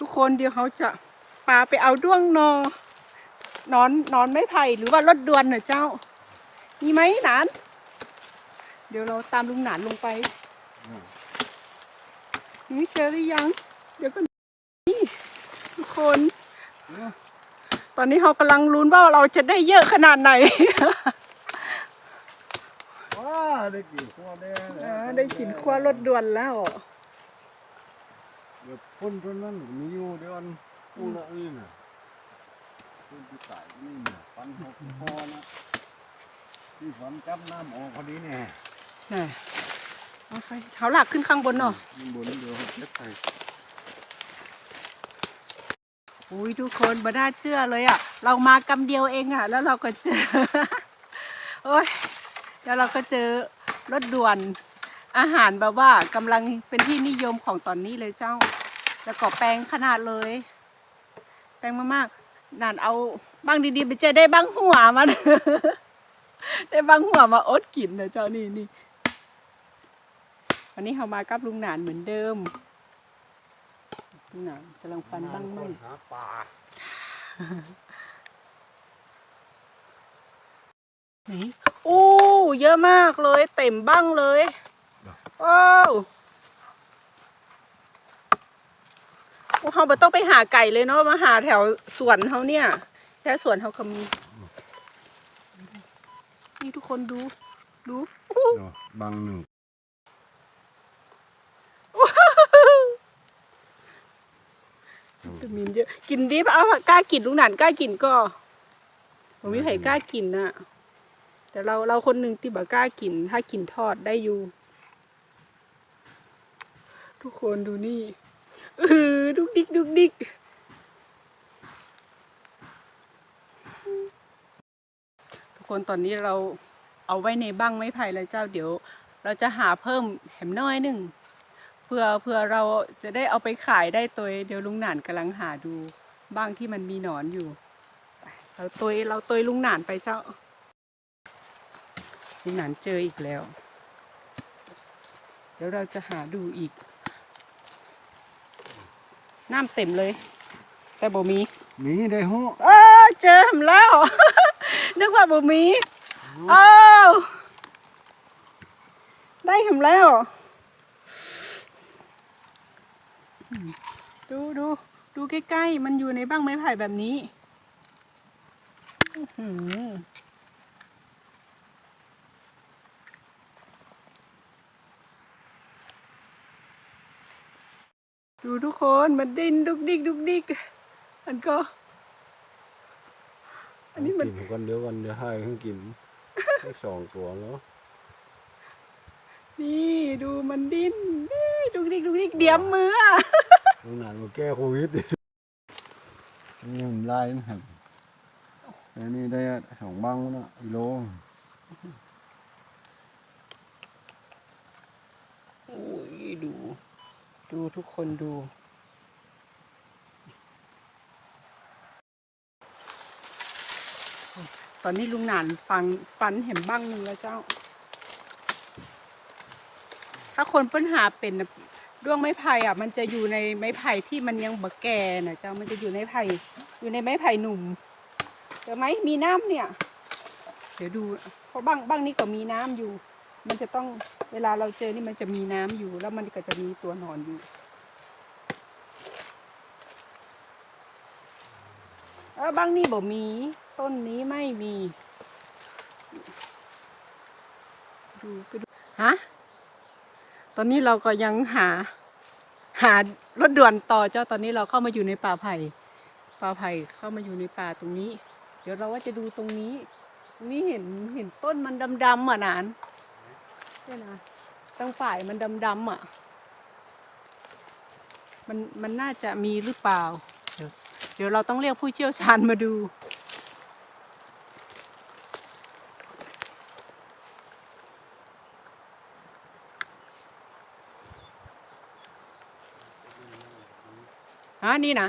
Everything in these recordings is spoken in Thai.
ทุกคนเดี๋ยวเขาจะปาไปเอาด้วงนอนอนนอนไม่ไผ่หรือว่ารถด่วนเนอะเจ้า มีไหมหนาน เดี๋ยวเราตามลุงหนานลงไปนี่เจอหรือยัง เดี๋ยวก็นี่ทุกคน ตอนนี้เขากำลังลุ้นว่าเราจะได้เยอะขนาดไหน ว้าได้กินขั้วแดงเออได้กินขั้วรถด่วนแล้ว เดี๋ยวพ่นพ่นนั่นมีอยู่เดี๋ยวอันอู้ละนี่น่ะพ่นที่ใส่นี่น่ะฟันหกคอนะที่ฝนจับน้ำออกพอดีเนี่ยน่ะเอาไปเท้าหลักขึ้นข้างบนเนาะมันบนเดี๋ยวเขาเช็ดไปอุ้ยทุกคนมาน่าเชื่อเลยอะ เรามากำเดียวเองอะ แล้วเราก็เจอ โอ้ยแล้วเราก็เจอรถด่วน อาหารแบบว่ากำลังเป็นที่นิยมของตอนนี้เลยเจ้า แล้วก็แปลงขนาดเลย แปลงมากๆนานเอาบ้างดีๆไปเจอได้บ้างหัวมาได้บ้างหัวมาอดกินนะเจ้านี่นี่วันนี้เรามากับลุงหนานเหมือนเดิมลุงหนานกำลังฟันบ้างไม่หาปลานี่โอ้เยอะมากเลย เต็มบ้างเลย ว้าวโอ้เขาไม่ต้องไปหาไก่เลยเนาะมาหาแถวสวนเขาเนี่ยแค่สวนเขาก็มีนี่ทุกคนดู ดูอู้เดี๋ยวบางหนึ่งวิตามินเยอะกินดิบเอากล้ากินลูกหนานกล้ากินก็ผมไม่ใครกล้ากินน่ะแต่เราเราคนหนึ่งที่แบบกล้ากิน ถ้ากินทอดได้อยู่ ทุกคนดูนี่เออดุกดิกดุกดิกทุกคนตอนนี้เราเอาไว้ในบ้างไม้ไผ่แล้วเจ้าเดี๋ยว เราจะหาเพิ่มแถมน้อยหนึ่งเพื่อเพื่อเราจะได้เอาไปขายได้ตัวเดี๋ยวลุงหนานกำลังหาดูบ้างที่มันมีหนอนอยู่เราตัวเราตัวลุงหนานไปเจ้าลุงหนานเจออีกแล้ว เดี๋ยวเราจะหาดูอีก น้ำเต็มเลย แต่บ่มีมีได้หูเออเจอหำแล้ว นึกว่าบ่มีเอ้าวได้หำแล้วอืมดูดูดูใกล้ๆ มันอยู่ในบ้างไม้ไผ่แบบนี้ อื้อ ดูทุกคนมันดิ้นดุกดิกดุกดิกมันก็ อันนี้มันกินกันเดี๋ยวกันเดี๋ยวให้เพิ่งกินได้สองตัวแล้ว นี่ดูมันดิ้นนี่ดุกดิกดุกดิกเดียมมือตรงนั้นมาแก้โควิดดินี่มันไล่นะครับอันนี้ได้สองบังแล้วนะกิโล โอ้ยดู ดูทุกคนดู ตอนนี้ลุงหนานฟังฟันเห็นบ้างนึงแล้วเจ้า ถ้าคนเปิ้นหาเป็นน่ะด้วงไม้ไผ่อะ มันจะอยู่ในไม้ไผ่ที่มันยังบะแก่นะเจ้ามันจะอยู่ในไผ่อยู่ในไม้ไผ่หนุ่มเจอไหมมีน้ำเนี่ย เดี๋ยวดูเพราะบ้างบ้างนี้ก็มีน้ำอยู่ มันจะต้อง เวลาเราเจอนี่มันจะมีน้ำอยู่ แล้วมันก็จะมีตัวหนอนอยู่ เออบางนี่บ่มี ต้นนี้ไม่มีดูไปดูฮะตอนนี้เราก็ยังหา หารถด่วนต่อเจ้าตอนนี้เราเข้ามาอยู่ในป่าไผ่ป่าไผ่เข้ามาอยู่ในป่าตรงนี้ เดี๋ยวเราว่าจะดูตรงนี้ นี้เห็นเห็นต้นมันดำๆอะนาน เนี่ยนะตั้งฝ่ายมันดำๆอะ มันมันน่าจะมีหรือเปล่า เดี๋ยวเราต้องเรียกผู้เชี่ยวชาญมาดู ฮะนี่นะ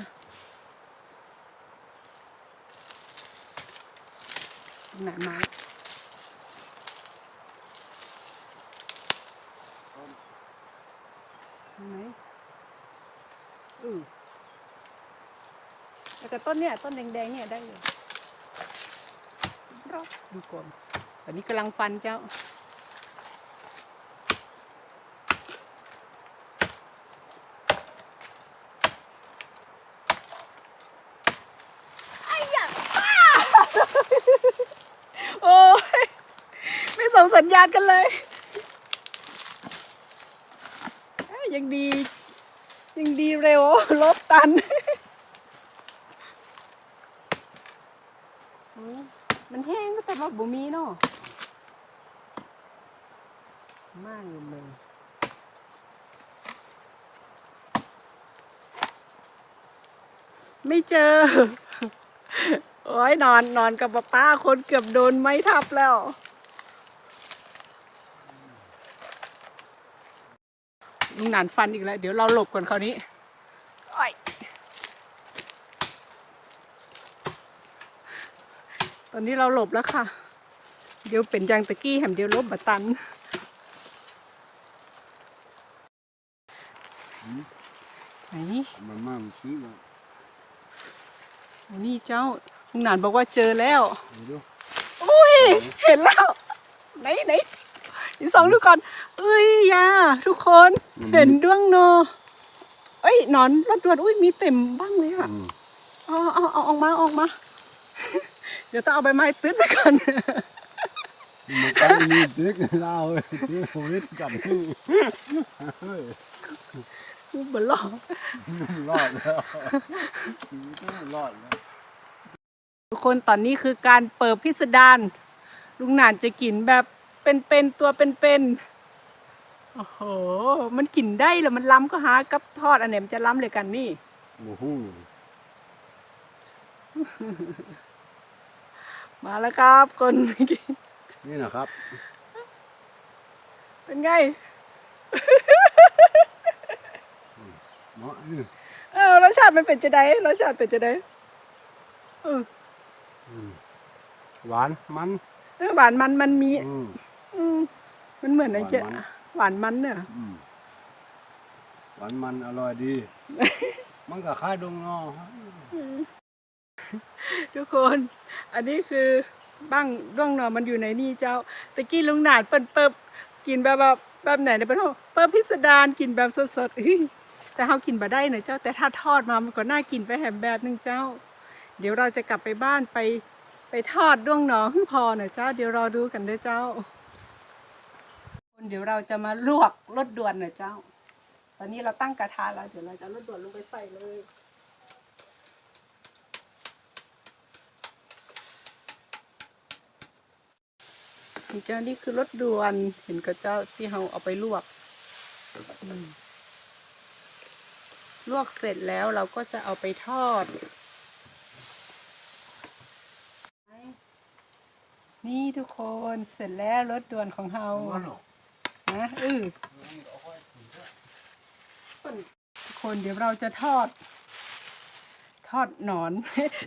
ไหนม้เห็นไหมอือ แล้วก็ต้นเนี่ยต้นแดงๆเนี่ยได้เลยรอบดูก่อนตอนนี้กำลังฟันเจ้าไอ้ยะป้าโอ้ยไม่ส่งสัญญาณกันเลยยยังดี ยังดีเร็วลบตัน โอ้ยมันแห้งก็แต่ ว่าบ่มีเนาะมากเลยไม่เจอ โอ้ยนอนนอนกับป้าป้าคนเกือบโดนไม้ทับแล้ว ลุงหนานฟันอีกแล้ว เดี๋ยวเราหลบก่อนคราวนี้โอ้ย ตอนนี้เราหลบแล้วค่ะ เดี๋ยวเป็นยางตะกี้แหมเดี๋ยวลบบะตัน ไหนมันมากซื้อแล้วโอ้นี่เจ้าลุงหนานบอกว่าเจอแล้วเดี๋ยวอุ้ยเห็นแล้ว ไหนไหนอีสองดูก่อนเอ้ยยาทุกคนเห็นด้วงโนเอ้ยหนอนรถด่วนอุ้ยมีเต็มบ้างเลยอะอืมเอาเอาเอาออกมาออกมา เดี๋ยวต้องเอาใบไม้ตื้นไปก่อนมันก็มีเด็กเล่าเว้ยเด็กผมนี่กลับที่เฮ้ยบนหลอกมันรอดแล้วชีวิตมันรอดแล้วทุกคนตอนนี้คือการเปิดพิสดารลุงหนานจะกินแบบเป็นๆตัวเป็นๆโอ้โห มันกินได้แล้วมันล้ำก็หากับทอดอันไหนมันจะล้ำเลยกันนี่โอ้โห มาแล้วครับคนนี่นะครับ เป็นไงเนาะนี่เออรสชาติมันเป็นจะได้รสชาติเป็นจะได้เอออืมหวานมันเออหวานมันมันมี อืมอืมมันเหมือนไอ้เจ๊หวานมันหวานมันเนี่ยอืมหวานมันอร่อยดี มันก็คล้ายดงงอทุกคน อันนี้คือบ้างด้วงหนอมันอยู่ในนี่เจ้าตะกี้ลุงหนาดเปิบเปิบกินแบบแบบแบบไหนเนี่ยเป็นห้องเปิบพิสดารกินแบบสดๆอื้อแต่เขากินมาได้เนอะเจ้าแต่ถ้าทอดมามันก็น่ากินไปแหมแบบหนึงเจ้า เดี๋ยวเราจะกลับไปบ้านไปไปทอดด้วงหนอฮึ่งพอเนอะเจ้า เดี๋ยวรอดูกันเด้อเจ้า เดี๋ยวเราจะมาลวกรสด่วนเนอะเจ้า ตอนนี้เราตั้งกระทะแล้วเดี๋ยวเราจะรสด่วนลงไปใส่เลย นี่เจ้านี่คือรถด่วน เห็นกับเจ้าที่เราเอาไปลวกลวกเสร็จแล้วเราก็จะเอาไปทอด นี่ทุกคนเสร็จแล้วรถด่วนของเรานหรอนะเออทุกคนเดี๋ยวเราจะทอด ทอดหนอน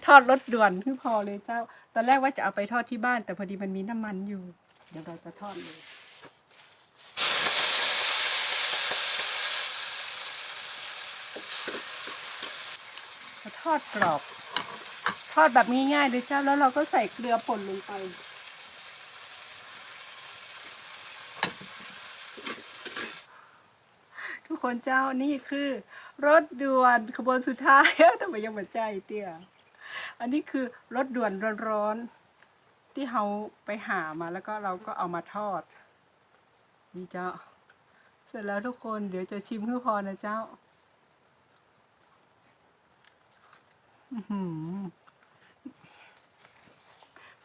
ทอดรถด่วนคือพอเลยเจ้า ตอนแรกว่าจะเอาไปทอดที่บ้าน แต่พอดีมันมีน้ำมันอยู่ ดี๋ยวเราจะทอดเลยทอดกรอบ ทอดแบบง่ายๆเลยเจ้าแล้วเราก็ใส่เกลือป่นลงไป ทุกคนเจ้านี่คือรถด่วนขบวนสุดท้ายทำไมยังมาใจเตี้ย อันนี้คือรถด่วนร้อนๆ ที่เราไปหามาแล้วก็เราก็เอามาทอด นี่เจ้า เสร็จแล้วทุกคนเดี๋ยวจะชิมคือพอนะเจ้าหือ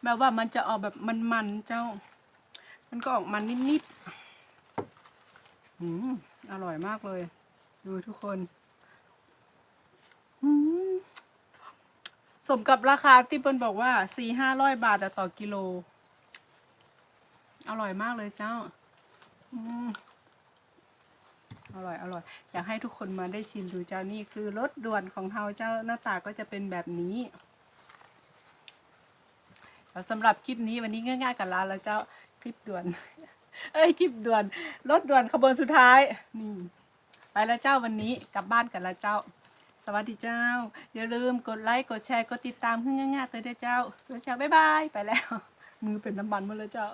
แบบว่ามันจะออกแบบมันๆเจ้า มันก็ออกมันนิดๆอืมอร่อยมากเลย ดูทุกคนอืม สมกับราคาที่เปิ้ลบอกว่าสี่ห้าร้อยบาทต่อกิโล อร่อยมากเลยเจ้าอืมอร่อยอร่อย อยากให้ทุกคนมาได้ชิมดูเจ้านี่คือรสด่วนของเฮาเจ้าหน้าตาก็จะเป็นแบบนี้แล้วสำหรับคลิปนี้วันนี้ง่าย ๆ กับลาแล้วเจ้าคลิปด่วน เอ้ยคลิปด่วนรถด่วนขบวนสุดท้ายนี่ไปแล้วเจ้าวันนี้กลับบ้านกันแล้วเจ้า วัสดีเจ้า อย่าลืมกดไลค์กดแชร์กดติดตามเพื่อนง่ายๆเตยเด้เจ้าเตยเจ้าบ๊ายบายไปแล้ว มือเป็นน้ำมันหมาเลยเจ้า